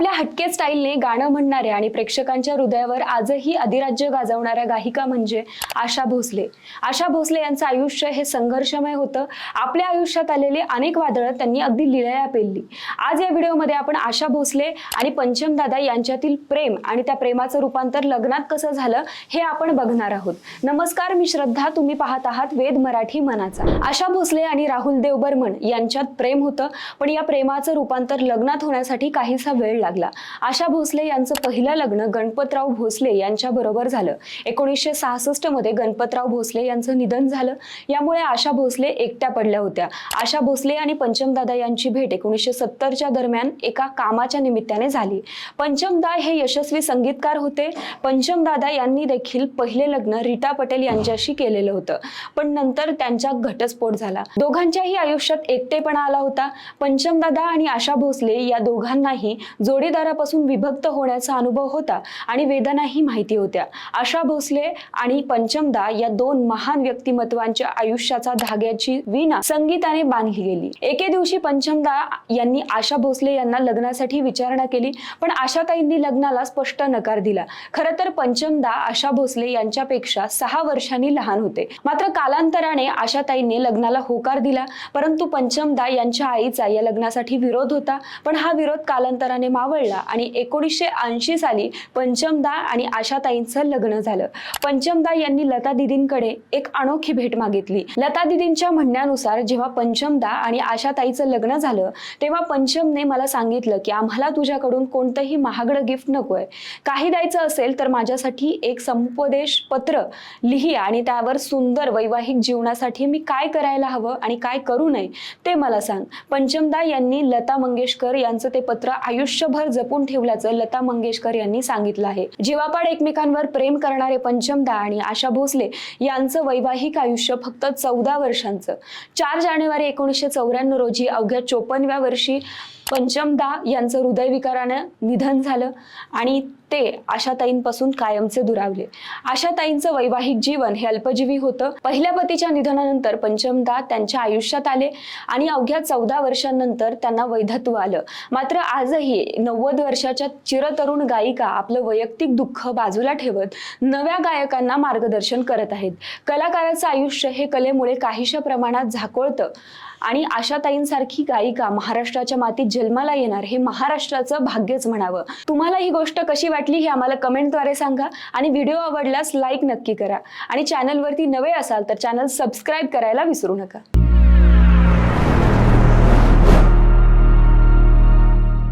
आपल्या हटके स्टाईलने गाणं म्हणणाऱ्या आणि प्रेक्षकांच्या हृदयावर आजही अधिराज्य गाजवणाऱ्या गायिका म्हणजे आशा भोसले. आशा भोसले यांचं आयुष्य हे संघर्षमय होतं. आपल्या आयुष्यात आलेले अनेक वादळं त्यांनी अगदी लिलया पेलली. आज या व्हिडिओमध्ये आपण आशा भोसले आणि पंचमदादा यांच्यातील प्रेम आणि त्या प्रेमाचं रूपांतर लग्नात कसं झालं हे आपण बघणार आहोत. नमस्कार मी श्रद्धा. तुम्ही पाहत आहात वेद मराठी मनाचा. आशा भोसले आणि राहुल देव बर्मन यांच्यात प्रेम होतं. पण या प्रेमाचं रूपांतर लग्नात होण्यासाठी काहीसा वेळ लागला आशा भोसले यांचं पहिलं लग्न गणपतराव भोसले यांच्या बरोबर झालं. एकोणीसशे सहासष्टमध्ये गणपतराव भोसले यांचं निधन झालं. यामुळे आशा भोसले एकट्या पडल्या होत्या. आशा भोसले आणि पंचमदादा यांची भेट एकोणीसशे सत्तरच्या दरम्यान एका कामाच्या निमित्ताने झाली. पंचमदा हे यशस्वी संगीतकार होते. पंचमदादा यांनी देखील पहिले लग्न रीटा पटेल यांच्याशी केलेलं होतं. पण नंतर त्यांच्या घटस्फोट झाला. दोघांच्याही आयुष्यात एकटेपणा आला होता. पंचमदादा आणि आशा भोसले या दोघांनाही जोडीदारापासून विभक्त होण्याचा अनुभव होता आणि वेदनाही माहिती होत्या. आशा भोसले आणि पंचमदा या दोन महान व्यक्तिमत्वांच्या आयुष्याचा धाग्याची विना संगीताने बांधली गेली. एके दिवशी पंचमदा यांनी आशा भोसले यांना लग्नासाठी विचारणा केली पण आशाताईंनी लग्नाला स्पष्ट नकार दिला. खरं तर पंचमदा आशा भोसले यांच्यापेक्षा सहा वर्षांनी लहान होते. मात्र कालांतराने आशाताईंनी लग्नाला होकार दिला परंतु पंचमदा यांच्या आईचा या लग्नासाठी विरोध होता पण हा विरोध कालांतराने मावळला आणि एकोणीसशे ऐंशी साली पंचमदा आणि आशाताईंचं लग्न झालं. पंचमदा यांनी लता दिदींकडे एक अनोखी भेट मागितली. लता दिदींच्या म्हणण्यानुसार जेव्हा पंचमदा आणि आशाताईचं लग्न झालं तेव्हा पंचमने मला सांगितलं की आम्हाला तुझ्याकडून कोणतंही महागडं गिफ्ट नकोय. काही द्यायचं असेल तर माझ्यासाठी एक समुपदेश पत्र लिही आणि त्यावर सुंदर वैवाहिक जीवनासाठी मी काय करायला हवं आणि काय करू नये ते मला सांग. पंचमदा यांनी लता मंगेशकर यांचं ते पत्र आयुष्य वर्षभर जपून ठेवल्याचं लता मंगेशकर यांनी सांगितलं आहे. जीवापाड एकमेकांवर प्रेम करणारे पंचमदा आणि आशा भोसले यांचं वैवाहिक आयुष्य फक्त चौदा वर्षांचं. चार जानेवारी एकोणीसशे चौऱ्याण्णव रोजी अवघ्या चोपन्नव्या वर्षी पंचमदा यांचं हृदयविकारानं निधन झालं आणि ते आशाताईंपासून कायमचे दुरावले. आशाताईंचं वैवाहिक जीवन हे अल्पजीवी होतं. पहिल्या पतीच्या निधनानंतर पंचमदा त्यांच्या आयुष्यात आले आणि अवघ्या चौदा वर्षांनंतर त्यांना वैधत्व आलं. मात्र आजही नव्वद वर्षाच्या चिरतरुण गायिका आपलं वैयक्तिक दुःख बाजूला ठेवत नव्या गायकांना मार्गदर्शन करत आहेत. कलाकाराचं आयुष्य हे कलेमुळे काहीशा प्रमाणात झाकोळतं आणि आशाताईंसारखी गायिका महाराष्ट्राच्या मातीत जन्माला येणार हे महाराष्ट्राचं भाग्यच म्हणावं. तुम्हाला ही गोष्ट कशी वाटली हे आम्हाला कमेंटद्वारे सांगा आणि व्हिडिओ आवडल्यास लाईक नक्की करा. आणि चॅनलवरती नवे असाल तर चॅनल सबस्क्राईब करायला विसरू नका.